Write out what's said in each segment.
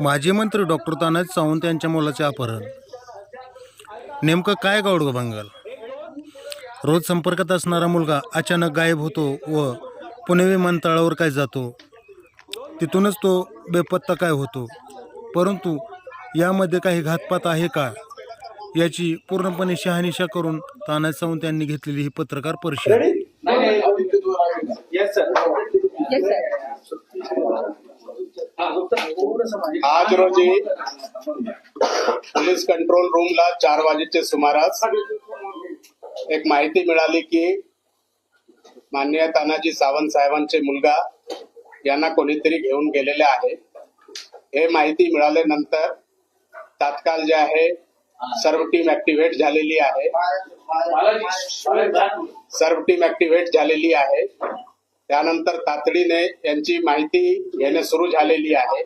माजी मंत्री डॉक्टर तानाजी सावंत यांच्या मुलाचे अपहरण. नेमकं काय गावडग बंगाल? रोज संपर्कात असणारा मुलगा अचानक गायब होतो व पुणे विमानतळावर काय जातो? तिथूनच तो बेपत्ता काय होतो? परंतु यामध्ये काही घातपात आहे का? याची पूर्णपणे शहानिशा करून तानाजी सावंत यांनी घेतलेली ही पत्रकार परिषद. आज रोजी पोलीस कंट्रोल रूमला चार वाजेच्या सुमारास एक माहिती मिळाली की माननीय तानाजी सावंत साहेबांचे मुलगा यांना कोणीतरी घेऊन गेलेले आहे. हे माहिती मिळाल्यानंतर तात्काळ जे आहे सर्व टीम ऍक्टिव्हेट झालेली आहे. सर्व टीम ऍक्टिव्हेट झालेली आहे. त्यानंतर तातडीने यांची माहिती घेणे सुरू झालेली आहे.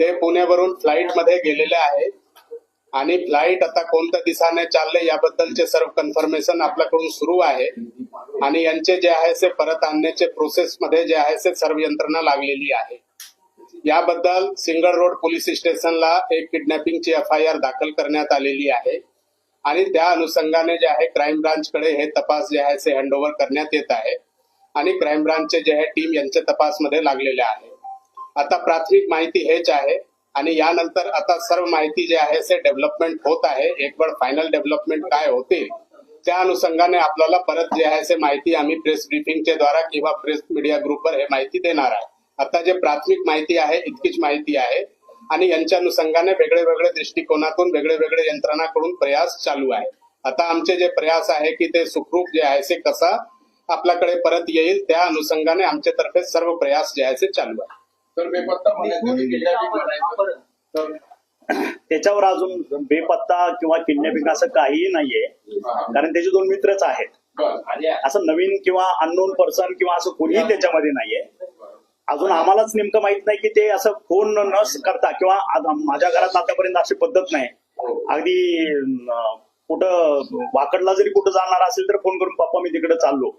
ते पुण्यावरून फ्लाईटमध्ये गेलेले आहे आणि फ्लाईट आता कोणत्या दिशाने चालले याबद्दलचे सर्व कन्फर्मेशन आपल्याकडून सुरू आहे. आणि यांचे जे आहे ते परत आणण्याचे प्रोसेस मध्ये जे आहे ते सर्व यंत्रणा लागलेली आहे. याबद्दल सिंगल रोड पोलीस स्टेशनला एक किडनॅपिंगची एफ आय आर दाखल करण्यात आलेली आहे. आणि त्या अनुषंगाने जे आहे क्राईम ब्रांचकडे हे तपास जे आहे ते हँडओव्हर करण्यात येत आहे. आणि क्राईम ब्रांचचे जे आहे टीम यांच्या तपासमध्ये लागलेले आहे. आता प्राथमिक माहिती हेच आहे आणि यानंतर आता सर्व माहिती जे आहे ते डेव्हलपमेंट होत आहे. एक वेळ फायनल डेव्हलपमेंट काय होते त्या अनुषंगाने आपल्याला परत जे आहे ते माहिती आम्ही प्रेस ब्रिफिंगच्या द्वारा किंवा प्रेस मीडिया ग्रुपवर हे माहिती देणार आहे. आता जे प्राथमिक माहिती आहे इतकीच माहिती आहे आणि यांच्या अनुषंगाने वेगळे वेगळे दृष्टिकोनातून वेगळे वेगळे यंत्रणाकडून प्रयास चालू आहे. आता आमचे जे प्रयास आहे की ते सुखरूप जे आहे ते कसा आपल्याकडे परत येईल त्या अनुषंगाने आमच्यातर्फे सर्व प्रयास जे आहे ते चालू आहे. तर बेपत्ता त्याच्यावर अजून बेपत्ता किंवा किडनॅपिंग असं काहीही नाहीये. कारण त्याचे दोन मित्रच आहेत. असं नवीन किंवा अननोन पर्सन किंवा असं कोणीही त्याच्यामध्ये नाहीये. अजून आम्हालाच नेमकं माहीत नाही की ते असं फोन न करता किंवा माझ्या घरात आतापर्यंत अशी पद्धत नाही. अगदी अं, कुठं वाकडला जरी कुठं जाणार असेल तर फोन करून पप्पा मी तिकडे चाललो.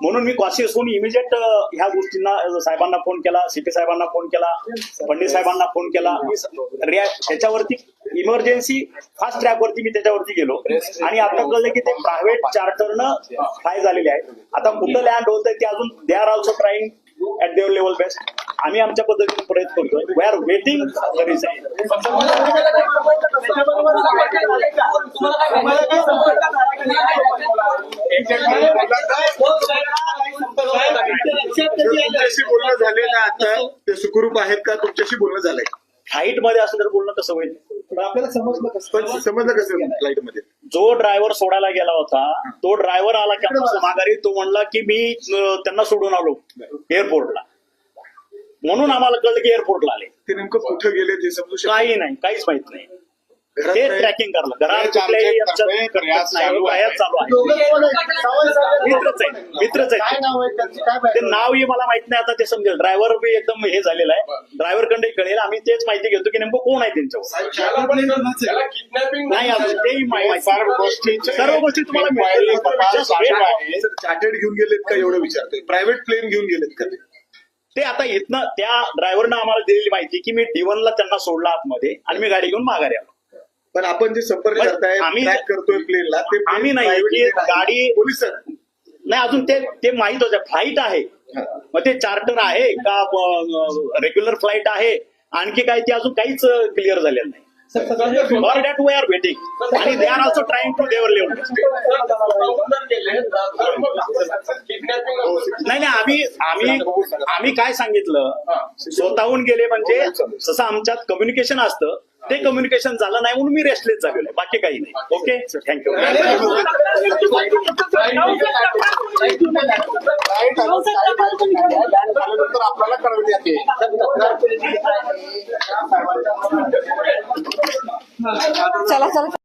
म्हणून मी कॉशियस होऊन इमिजिएट ह्या गोष्टींना साहेबांना फोन केला सीपी साहेबांना फोन केला पंडित साहेबांना फोन केला. त्याच्यावरती इमर्जन्सी फास्ट ट्रॅक वरती मी त्याच्यावरती गेलो. आणि आता कळलं की ते प्रायव्हेट चार्टरनं फ्राय झालेले आहे आता कुठं लँड होत आहे ते अजून they are also trying at their level best आम्ही आमच्या पद्धतीने प्रयत्न करतोय. वी आर वेटिंग द तुमच्याशी बोलणं झालेलं आता. ते सुखरूप आहेत का? तुमच्याशी बोलणं झालंय. फ्लाईटमध्ये असं तर बोलणं कसं होईल. आपल्याला समजलं कसं? समजलं कसं फ्लाईटमध्ये जो ड्रायव्हर सोडायला गेला होता तो ड्रायव्हर आला कॅम्पस माघारी तो म्हणला की मी त्यांना सोडून आलो एअरपोर्टला. म्हणून आम्हाला कळलं की एअरपोर्टला आले. ते नेमकं कुठं गेले ते समजू शकतो काही नाही काहीच माहीत नाही. ते ट्रॅकिंग करलं घरात कुठल्याही चालू आहे. मित्रच आहे. मित्रच आहे ते नावही मला माहीत नाही आता ते समजेल. ड्रायव्हर बी एकदम हे झालेलं आहे. ड्रायव्हरकडे कळेल. आम्ही तेच माहिती घेतो की नेमकं कोण आहे त्यांच्यावर. किडनॅपिंग नाही अजून तेही माहि- माहिती सर्व गोष्टी तुम्हाला चार्टर्ड घेऊन गेलेत का? एवढं विचारतोय. प्रायव्हेट प्लेन घेऊन गेलेत का ते? आता इथनं त्या ड्रायव्हरनं आम्हाला दिलेली माहिती की मी ला त्यांना सोडला आतमध्ये आणि मी गाडी घेऊन माघारी आलो. पण आपण जे संपर्क करताय आम्ही- ट्रॅक करतोय प्लेनला ते आम्ही नाही. गाडी- पोलीस नाही अजून ते ते माहीत होतं फ्लाईट आहे. मग ते चार्टर आहे का रेग्युलर फ्लाईट आहे? आणखी काय ते अजून काहीच क्लिअर झालेलं नाही. For that we are waiting आणि they are also trying to their level kidnapping नाही नाही आम्ही आम्ही आम्ही काय सांगितलं? स्वतःहून गेले म्हणजे जसं आमच्यात कम्युनिकेशन असतं ते कम्युनिकेशन झालं नाही म्हणून मी रेस्टलेस झालेलो आहे. बाकी काही नाही. ओके थँक्यू चला चला.